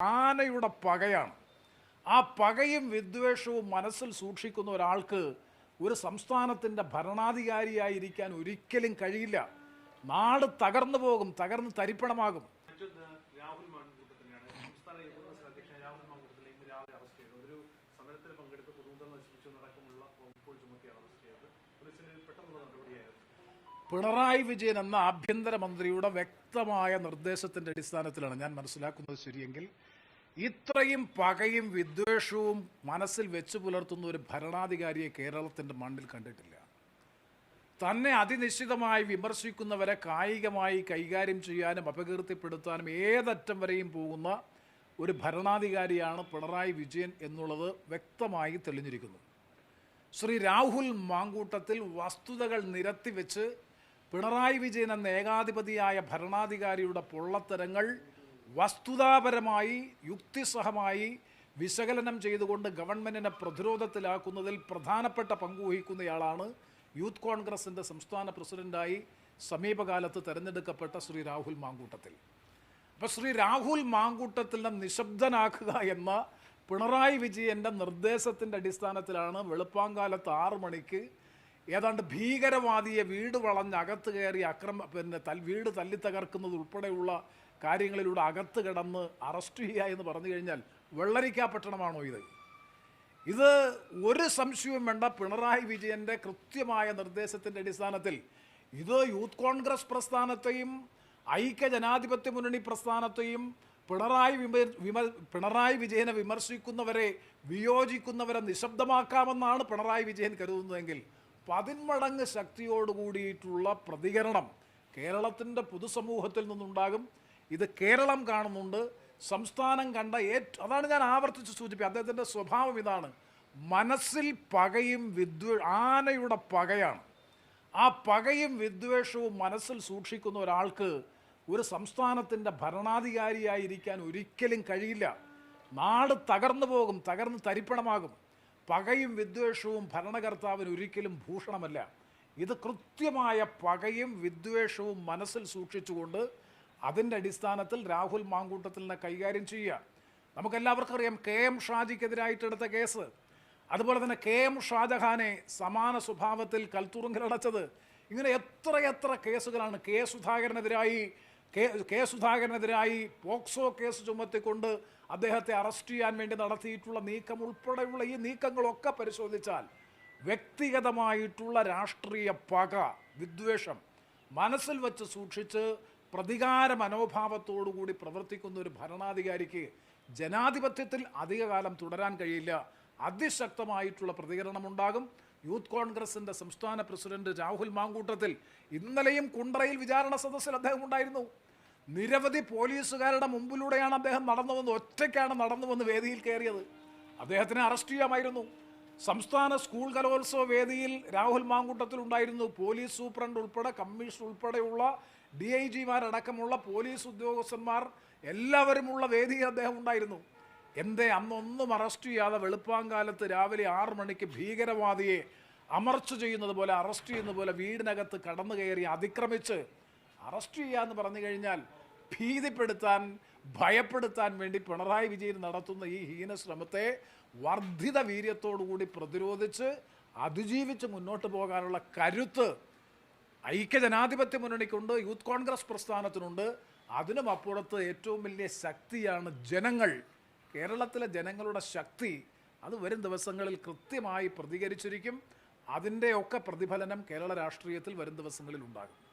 ആനയുടെ പകയാണ്. ആ പകയും വിദ്വേഷവും മനസ്സിൽ സൂക്ഷിക്കുന്ന ഒരാൾക്ക് ഒരു സംസ്ഥാനത്തിന്റെ ഭരണാധികാരിയായിരിക്കാൻ ഒരിക്കലും കഴിയില്ല. നാട് തകർന്നു പോകും തകർന്ന് തരിപ്പണമാകും. പിണറായി വിജയൻ എന്ന ആഭ്യന്തരമന്ത്രിയുടെ വ്യക്തമായ നിർദ്ദേശത്തിന്റെ അടിസ്ഥാനത്തിലാണ് ഞാൻ മനസ്സിലാക്കുന്നത് ശരിയെങ്കിൽ ഇത്രയും പകയും വിദ്വേഷവും മനസ്സിൽ വെച്ചു പുലർത്തുന്ന ഒരു ഭരണാധികാരിയെ കേരളത്തിന്റെ മണ്ണിൽ കണ്ടിട്ടില്ല. തന്നെ അതിനിശ്ചിതമായി വിമർശിക്കുന്നവരെ കായികമായി കൈകാര്യം ചെയ്യാനും അപകീർത്തിപ്പെടുത്താനും ഏതറ്റം വരെയും പോകുന്ന ഒരു ഭരണാധികാരിയാണ് പിണറായി വിജയൻ എന്നുള്ളത് വ്യക്തമായി തെളിഞ്ഞിരിക്കുന്നു. ശ്രീ രാഹുൽ മാങ്കൂട്ടത്തിൽ വസ്തുതകൾ നിരത്തി വെച്ച് പിണറായി വിജയൻ എന്ന ഏകാധിപതിയായ ഭരണാധികാരിയുടെ പൊള്ളത്തരങ്ങൾ വസ്തുതാപരമായി യുക്തിസഹമായി വിശകലനം ചെയ്തുകൊണ്ട് ഗവൺമെന്റിനെ പ്രതിരോധത്തിലാക്കുന്നതിൽ പ്രധാനപ്പെട്ട പങ്കുവഹിക്കുന്നയാളാണ് യൂത്ത് കോൺഗ്രസിന്റെ സംസ്ഥാന പ്രസിഡന്റായി സമീപകാലത്ത് തിരഞ്ഞെടുക്കപ്പെട്ട ശ്രീ രാഹുൽ മാങ്കൂട്ടത്തിൽ. അപ്പോൾ ശ്രീ രാഹുൽ മാങ്കൂട്ടത്തിനെ നിശബ്ദനാക്കുക എന്ന പിണറായി വിജയന്റെ നിർദ്ദേശത്തിന്റെ അടിസ്ഥാനത്തിലാണ് വെളുപ്പാങ്കാലത്ത് ആറ് മണിക്ക് ഏതാണ്ട് ഭീകരവാദിയെ വീട് വളഞ്ഞ് അകത്ത് കയറി അക്രമ പിന്നെ തൽ വീട് തല്ലി ഉൾപ്പെടെയുള്ള കാര്യങ്ങളിലൂടെ അകത്ത് കിടന്ന് അറസ്റ്റ് ചെയ്യുക എന്ന് പറഞ്ഞു കഴിഞ്ഞാൽ വെള്ളരിക്കാ പട്ടണമാണോ ഇത്? ഇത് ഒരു സംശയവും വേണ്ട. പിണറായി വിജയന്റെ കൃത്യമായ നിർദ്ദേശത്തിന്റെ അടിസ്ഥാനത്തിൽ ഇത് യൂത്ത് കോൺഗ്രസ് പ്രസ്ഥാനത്തെയും ഐക്യ ജനാധിപത്യ മുന്നണി പ്രസ്ഥാനത്തെയും പിണറായി വിമ പിണറായി വിജയനെ വിമർശിക്കുന്നവരെ വിയോജിക്കുന്നവരെ നിശബ്ദമാക്കാമെന്നാണ് പിണറായി വിജയൻ കരുതുന്നതെങ്കിൽ പതിന്മടങ്ങ് ശക്തിയോട് കൂടിയിട്ടുള്ള പ്രതികരണം കേരളത്തിന്റെ പൊതുസമൂഹത്തിൽ നിന്നുണ്ടാകും. ഇത് കേരളം കാണുന്നുണ്ട്. സംസ്ഥാനം കണ്ട ഏറ്റവും അതാണ് ഞാൻ ആവർത്തിച്ച് സൂചിപ്പിക്കുക അദ്ദേഹത്തിന്റെ സ്വഭാവം ഇതാണ്. മനസ്സിൽ പകയും വിദ്വേ ആനയുടെ പകയാണ്. ആ പകയും വിദ്വേഷവും മനസ്സിൽ സൂക്ഷിക്കുന്ന ഒരാൾക്ക് ഒരു സംസ്ഥാനത്തിന്റെ ഭരണാധികാരിയായിരിക്കാൻ ഒരിക്കലും കഴിയില്ല. നാട് തകർന്നു പോകും തകർന്ന് തരിപ്പണമാകും. പകയും വിദ്വേഷവും ഭരണകർത്താവിന് ഒരിക്കലും ഭൂഷണമല്ല. ഇത് കൃത്യമായ പകയും വിദ്വേഷവും മനസ്സിൽ സൂക്ഷിച്ചുകൊണ്ട് അതിന്റെ അടിസ്ഥാനത്തിൽ രാഹുൽ മാങ്കൂട്ടത്തിൽ മാങ്കൂട്ടത്തിലിനെ കൈകാര്യം ചെയ്യുക. നമുക്കെല്ലാവർക്കും അറിയാം കെ എം ഷാജിക്കെതിരായിട്ടെടുത്ത കേസ്. അതുപോലെ തന്നെ കെ എം ഷാജഹാനെ സമാന സ്വഭാവത്തിൽ കൽത്തുറുങ്കിലടച്ചത്. ഇങ്ങനെ എത്രയെത്ര എത്ര കേസുകളാണ് കെ സുധാകരനെതിരായി കെ സുധാകരനെതിരായി പോക്സോ കേസ് ചുമത്തിക്കൊണ്ട് അദ്ദേഹത്തെ അറസ്റ്റ് ചെയ്യാൻ വേണ്ടി നടത്തിയിട്ടുള്ള നീക്കം ഉൾപ്പെടെയുള്ള ഈ നീക്കങ്ങളൊക്കെ പരിശോധിച്ചാൽ വ്യക്തിഗതമായിട്ടുള്ള രാഷ്ട്രീയ പക വിദ്വേഷം മനസ്സിൽ വച്ച് സൂക്ഷിച്ച് പ്രതികാര മനോഭാവത്തോടുകൂടി പ്രവർത്തിക്കുന്ന ഒരു ഭരണാധികാരിക്ക് ജനാധിപത്യത്തിൽ അധികകാലം തുടരാൻ കഴിയില്ല. അതിശക്തമായിട്ടുള്ള പ്രതികരണമുണ്ടാകും. യൂത്ത് കോൺഗ്രസിന്റെ സംസ്ഥാന പ്രസിഡന്റ് രാഹുൽ മാങ്കൂട്ടത്തിൽ ഇന്നലെയും കുണ്ടറയിൽ വിചാരണ സദസ്സിൽ അദ്ദേഹം ഉണ്ടായിരുന്നു. നിരവധി പോലീസുകാരുടെ മുമ്പിലൂടെയാണ് അദ്ദേഹം നടന്നു വന്ന് ഒറ്റയ്ക്കാണ് നടന്നു വന്ന് വേദിയിൽ കയറിയത്. അദ്ദേഹത്തിനെ അറസ്റ്റ് ചെയ്യാമായിരുന്നു. സംസ്ഥാന സ്കൂൾ കലോത്സവ വേദിയിൽ രാഹുൽ മാങ്കൂട്ടത്തിൽ ഉണ്ടായിരുന്നു. പോലീസ് സൂപ്രണ്ട് ഉൾപ്പെടെ കമ്മീഷൻ ഉൾപ്പെടെയുള്ള ഡി ഐ ജിമാരടക്കമുള്ള പോലീസ് ഉദ്യോഗസ്ഥന്മാർ എല്ലാവരുമുള്ള വേദിയിൽ അദ്ദേഹം ഉണ്ടായിരുന്നു. എന്തേ അന്നൊന്നും അറസ്റ്റ് ചെയ്യാതെ വെളുപ്പാങ്കാലത്ത് രാവിലെ ആറു മണിക്ക് ഭീകരവാദിയെ അമർച്ച ചെയ്യുന്നത് പോലെ അറസ്റ്റ് ചെയ്യുന്ന പോലെ വീടിനകത്ത് കടന്നു കയറി അതിക്രമിച്ച് അറസ്റ്റ് ചെയ്യാന്ന് പറഞ്ഞു കഴിഞ്ഞാൽ ഭീതിപ്പെടുത്താൻ ഭയപ്പെടുത്താൻ വേണ്ടി പിണറായി വിജയൻ നടത്തുന്ന ഈ ഹീന ശ്രമത്തെ വർദ്ധിത വീര്യത്തോടുകൂടി പ്രതിരോധിച്ച് അതിജീവിച്ച് മുന്നോട്ട് പോകാനുള്ള കരുത്ത് ഐക്യജനാധിപത്യ മുന്നണിക്കുണ്ട് യൂത്ത് കോൺഗ്രസ് പ്രസ്ഥാനത്തിനുണ്ട്. അതിനും അപ്പുറത്ത് ഏറ്റവും വലിയ ശക്തിയാണ് ജനങ്ങൾ. കേരളത്തിലെ ജനങ്ങളുടെ ശക്തി അത് വരും ദിവസങ്ങളിൽ കൃത്യമായി പ്രതികരിച്ചിരിക്കും. അതിന്റെയൊക്കെ പ്രതിഫലനം കേരള രാഷ്ട്രീയത്തിൽ വരും ദിവസങ്ങളിൽ ഉണ്ടാകും.